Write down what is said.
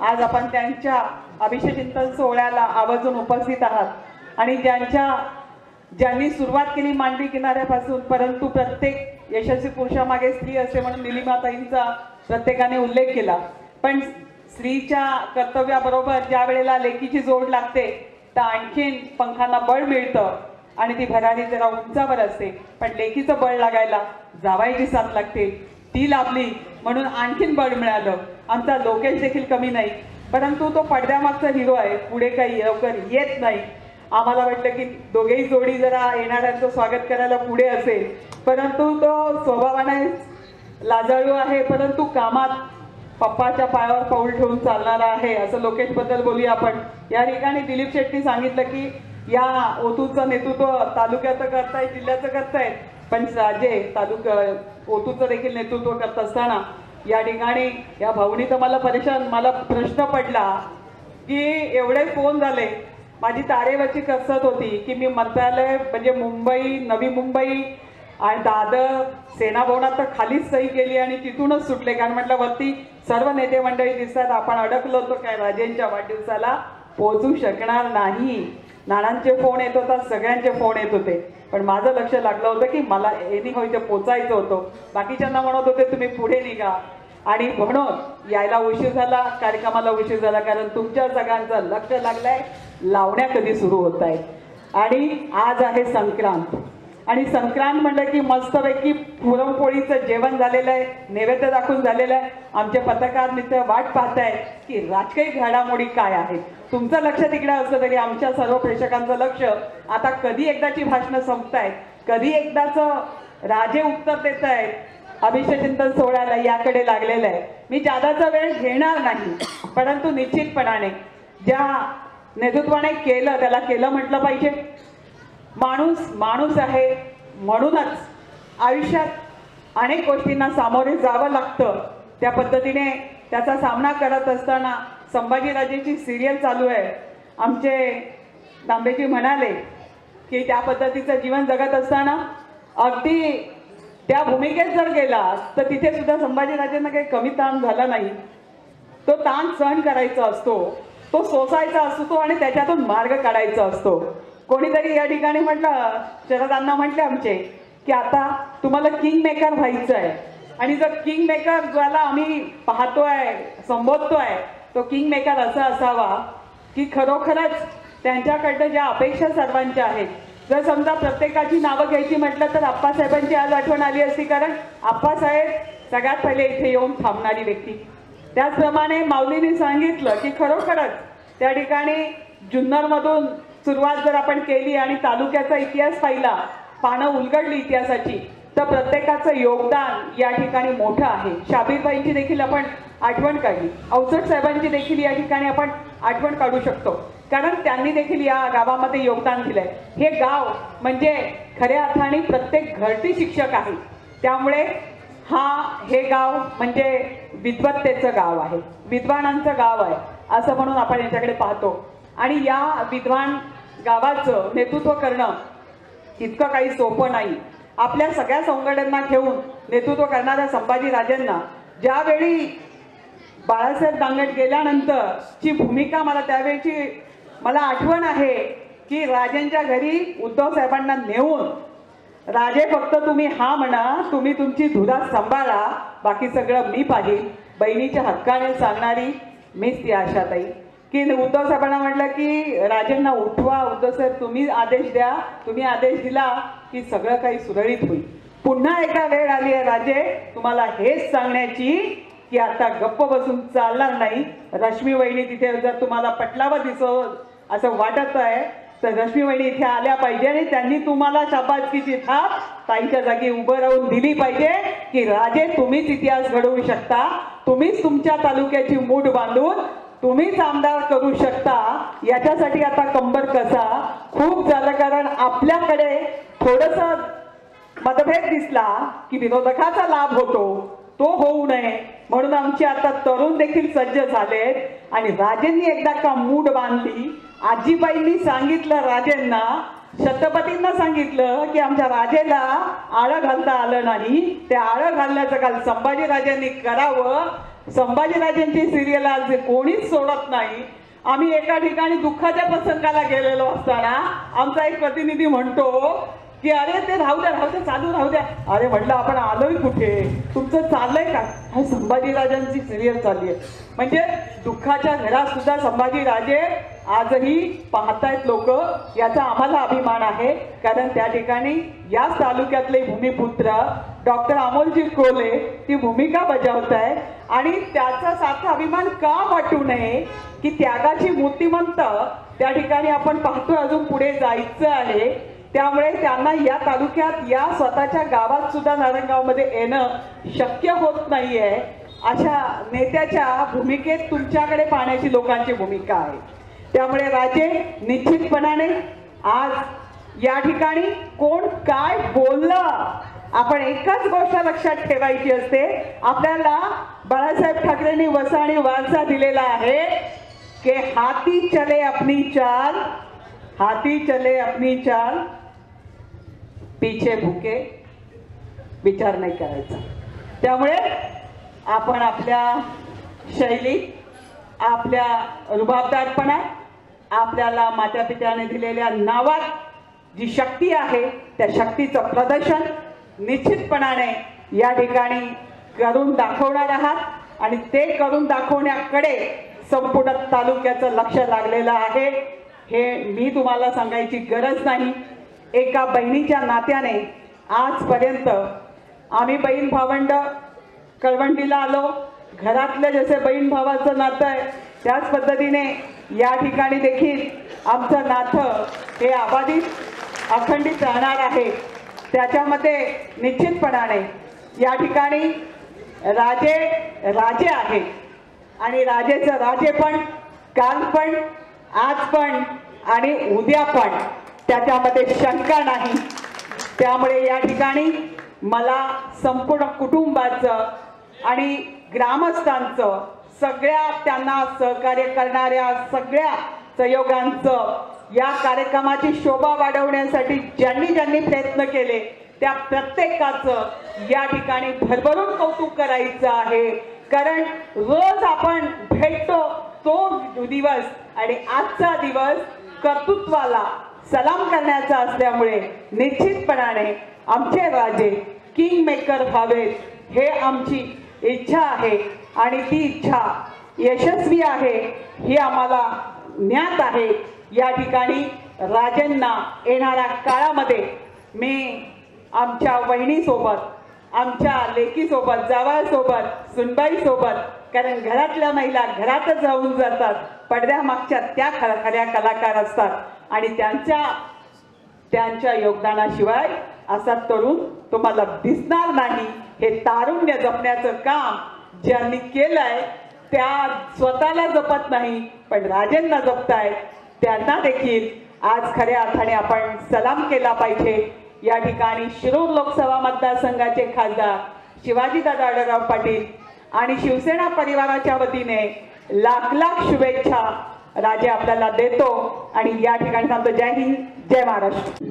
आज आपण त्यांच्या अभिषेक चिंतन सोहळ्याला आवर्जून उपस्थित आहात. आणि ज्यांच्या ज्यांनी सुरुवात केली मांडवी किनाऱ्यापासून परंतु प्रत्येक यशस्वी पुरुषामागे स्त्री असते म्हणून निलिमाताईंचा प्रत्येकाने उल्लेख केला. पण स्त्रीच्या कर्तव्याबरोबर ज्या वेळेला लेकीची जोड लागते तर आणखीन पंखांना बळ मिळतं आणि ती भरारी जरा उंचावर असते. पण लेकीचं बळ लागायला जावायची साथ लागते. ती लाभली म्हणून आणखीन बळ मिळालं. आमचा लोकेश देखील कमी नाही. परंतु तो पडद्यामागचा हिरो आहे. पुढे काही लवकर येत नाही. आम्हाला वाटलं की दोघेही जोडी जरा येणाऱ्यांचं स्वागत करायला पुढे असेल. परंतु तो स्वभावाने लाजाळू आहे. परंतु कामात पप्पाच्या पायावर पाऊल ठेवून चालणारा आहे. असं लोकेशबद्दल बोलूया आपण. या ठिकाणी दिलीप शेट्टी सांगितलं की या ओतूचं नेतृत्व तालुक्याचं करतायत जिल्ह्याचं करतायत पण राजे तालुका ओतूचं देखील नेतृत्व करत असताना या ठिकाणी या भाऊनी मला परेशान मला प्रश्न पडला की एवढे फोन झाले. माझी तारेवरची कसरत होती की मी मंत्रालय म्हणजे मुंबई नवी मुंबई आणि दादर सेनाभवनात तर खालीच सही केली आणि तिथूनच सुटले. कारण म्हटलं वरती सर्व नेते मंडळी दिसतात. आपण अडकलो होतो काय राजेंच्या वाढदिवसाला पोहोचू शकणार नाही. नानांचे फोन येत होता सगळ्यांचे फोन येत होते. पण माझं लक्ष लागलं होतं की मला एनी हो इथे पोचायचं होतं. बाकीच्यांना म्हणत होते तुम्ही पुढे निघा. आणि म्हणून यायला उशीर झाला कार्यक्रमाला उशीर झाला कारण तुमच्या सगळ्यांचं लक्ष लागलंय लावण्या कधी सुरू होत आहेत. आणि आज आहे संक्रांत. आणि संक्रांत म्हणलं की मस्तपैकी पुरणपोळीचं जेवण झालेलं आहे नैवेद्य दाखवून झालेलं आहे. आमचे पत्रकार मित्र वाट पाहताय की राजकीय घडामोडी काय आहेत? तुमचं लक्ष तिकडे असलं तरी आमच्या सर्व प्रेक्षकांचं लक्ष आता कधी एकदाची भाषणं संपतायत कधी एकदाचं राजे उत्तर देत आहेत अभिषेक चिंतन सोहळ्याला याकडे लागलेलं आहे. मी जादाचा वेळ घेणार नाही परंतु निश्चितपणाने ज्या नेतृत्वाने केलं त्याला केलं म्हटलं पाहिजे. माणूस माणूस आहे म्हणूनच आयुष्यात अनेक गोष्टींना सामोरे जावं लागतं. त्या पद्धतीने त्याचा सामना करत असताना संभाजीराजेची सिरियल चालू आहे. आमचे तांबेजी म्हणाले की त्या पद्धतीचं जीवन जगत असताना अगदी त्या भूमिकेत जर गेला तर तिथे सुद्धा संभाजीराजेंना काही कमी ताण झाला नाही. तो ताण सहन करायचा असतो. तो सोसायचा असतो आणि त्याच्यातून मार्ग काढायचा असतो. कोणीतरी या ठिकाणी म्हटलं शरदांना म्हटले आमचे की आता तुम्हाला किंग मेकर व्हायचं आहे आणि जर किंग मेकर ज्याला आम्ही पाहतोय संबोधतोय तो किंग मेकर असा असावा की खरोखरच त्यांच्याकडनं ज्या अपेक्षा सर्वांच्या आहेत. जर समजा प्रत्येकाची नावं घ्यायची म्हटलं तर आप्पासाहेबांची आज आठवण आली असती कारण आप्पासाहेब सगळ्यात पहिले इथे येऊन थांबणारी व्यक्ती. त्याचप्रमाणे माऊलीने सांगितलं की खरोखरच त्या ठिकाणी जुन्नरमधून सुरुवात जर आपण केली आणि तालुक्याचा इतिहास पाहिला पानं उलगडली इतिहासाची तर प्रत्येकाचं योगदान या ठिकाणी मोठं आहे. शाबीरबाईंची देखील आपण आठवण काढली. अवचट साहेबांची देखील या ठिकाणी आपण आठवण काढू शकतो. कारण त्यांनी देखील या गावामध्ये योगदान दिलंय. हे गाव म्हणजे खऱ्या अर्थाने प्रत्येक घरटी शिक्षक आहे. त्यामुळे हा हे गाव म्हणजे विद्वत्तेचं गाव आहे. विद्वानांचं गाव आहे. असं म्हणून आपण याच्याकडे पाहतो. आणि या विद्वान गावाचं नेतृत्व करणं इतकं काही सोपं नाही. आपल्या सगळ्या संघटनांना घेऊन नेतृत्व करणाऱ्या संभाजी राजेंना ज्यावेळी बाळासाहेब दांगट गेल्यानंतर ची भूमिका मला त्यावेळची मला आठवण आहे की राजेंच्या घरी उद्धव साहेबांना नेऊन राजे फक्त तुम्ही हा म्हणा तुम्ही तुमची धुरा सांभाळा बाकी सगळं मी पाहिजे बहिणीच्या हक्काने सांगणारी मीच ती आशाताई. की उद्धव साहेबांना म्हटलं की राजेंना उठवा उद्धव साहेब तुम्ही आदेश द्या तुम्ही आदेश दिला की सगळं काही सुरळीत होईल. पुन्हा एकदा वेळ आली आहे राजे तुम्हाला हेच सांगण्याची की आता गप्प बसून चालणार नाही. रश्मी वहिनी तिथे जर तुम्हाला पटलावं दिसत असं वाटत आहे तर रश्मी वहिनी इथे आल्या पाहिजे आणि त्यांनी तुम्हाला शाबासकीची थाप ताईच्या जागी उभं राहून दिली पाहिजे की राजे तुम्हीच इतिहास घडवू शकता. तुम्हीच तुमच्या तालुक्याची मूठ बांधून तुम्हीच आमदार करू शकता. याच्यासाठी आता कंबर कसा. खूप झालं कारण आपल्याकडे थोडस मतभेद दिसला की विरोधकाचा लाभ होतो. तो होऊ नये. म्हणून आमचे आता तरुण देखील सज्ज झालेत. आणि राजेंनी एकदा का मूड बांधली. आजीबाईंनी सांगितलं राजेंना छत्रपतींना सांगितलं की आमच्या राजेला आळं घालता आलं नाही. ते आळं घालण्याचं काल संभाजीराजांनी करावं. संभाजीराजेंची सिरियल आज कोणीच सोडत नाही आम्ही एका ठिकाणी दुःखाच्या प्रसंगाला गेलेलो असताना आमचा एक प्रतिनिधी म्हणतो की अरे ते राहू द्या राहू द्या चालू राहू द्या. अरे म्हटलं आपण आलोय कुठे? तुमचं चाललंय का? हा संभाजीराजांची सिरियल चालली आहे. म्हणजे दुःखाच्या घरात सुद्धा संभाजीराजे आजही पाहतायत लोक याचा आम्हाला अभिमान आहे. कारण त्या ठिकाणी याच तालुक्यातले भूमिपुत्र डॉक्टर अमोलजी कोले ती भूमिका बजावत आहे आणि त्याचा सारखा अभिमान का वाटू नये की त्यागाची मूर्तिमंत त्या ठिकाणी आपण पाहतोय अजून पुढे जायचं आहे. त्यामुळे त्यांना या तालुक्यात या स्वतःच्या गावात सुद्धा नारायणगावमध्ये येणं शक्य होत नाहीये. अशा नेत्याच्या भूमिकेत तुमच्याकडे पाहण्याची लोकांची भूमिका आहे. त्यामुळे राजे निश्चितपणाने आज या ठिकाणी कोण काय बोललं? आपण एकच गोष्ट लक्षात ठेवायची असते. आपल्याला बाळासाहेब ठाकरेंनी वसा आणि वारसा दिलेला आहे की हाती चले अपनी चाल हाती चले अपनी चाल पीछे भुके विचार नाही करायचा. त्यामुळे आपण आपल्या शैलीत आपल्या रुबाबदारपणा आपल्याला माता पित्याने दिलेल्या नावात जी शक्ती आहे त्या शक्तीचं प्रदर्शन निश्चितपणाने या ठिकाणी करून दाखवणार आहात. आणि ते करून दाखवण्याकडे संपूर्ण तालुक्याचं लक्ष लागलेलं आहे. हे मी तुम्हाला सांगायची गरज नाही. एका बहिणीच्या नात्याने आजपर्यंत आम्ही बहीण भावंड कळवंडीला आलो. घरातलं जसे बहीण भावाचं नातं आहे त्याच पद्धतीने या ठिकाणी देखील आमचं नातं हे अबाधित अखंडित राहणार आहे. त्याच्यामध्ये निश्चितपणाने या ठिकाणी राजे राजे आहे आणि राजेचं राजे पण काल पण आज पण आणि उद्या पण त्याच्यामध्ये शंका नाही. त्यामुळे या ठिकाणी मला संपूर्ण कुटुंबाचं आणि ग्रामस्थांचं सगळ्या त्यांना सहकार्य करणाऱ्या सगळ्या सहयोगांचं या कार्यक्रमाची शोभा वाढवण्यासाठी ज्यांनी ज्यांनी प्रयत्न केले त्या प्रत्येकाचं या ठिकाणी भरभरून कौतुक करायचं आहे. कारण रोज आपण भेटतो तो दिवस आणि आजचा दिवस कर्तृत्वाला सलाम करण्याचा असल्यामुळे निश्चितपणाने आमचे राजे किंग मेकर व्हावेत हे आमची इच्छा आहे आणि ती इच्छा यशस्वी आहे ही आम्हाला ज्ञात आहे. या ठिकाणी राजांना येणाऱ्या काळामध्ये मी आमच्या वहिनीसोबत आमच्या लेकीसोबत जावासोबत सुनबाईसोबत कारण घरातल्या महिला घरातच राहून जातात पडद्यामागच्या त्या खऱ्या खऱ्या कलाकार असतात आणि त्यांच्या त्यांच्या योगदानाशिवाय असा तरुण तुम्हाला दिसणार नाही. हे तारुण्य जपण्याचं काम ज्यांनी केलंय त्या स्वतःला जपत नाही पण राजेंना जपतायत. त्यांना देखील आज खऱ्या अर्थाने आपण सलाम केला पाहिजे. या ठिकाणी शिरूर लोकसभा मतदारसंघाचे खासदार शिवाजीदादा आढळराव पाटील आणि शिवसेना परिवाराच्या वतीने लाख लाख शुभेच्छा राजे आपल्याला देतो. आणि या ठिकाणी सांगतो जय हिंद जय महाराष्ट्र.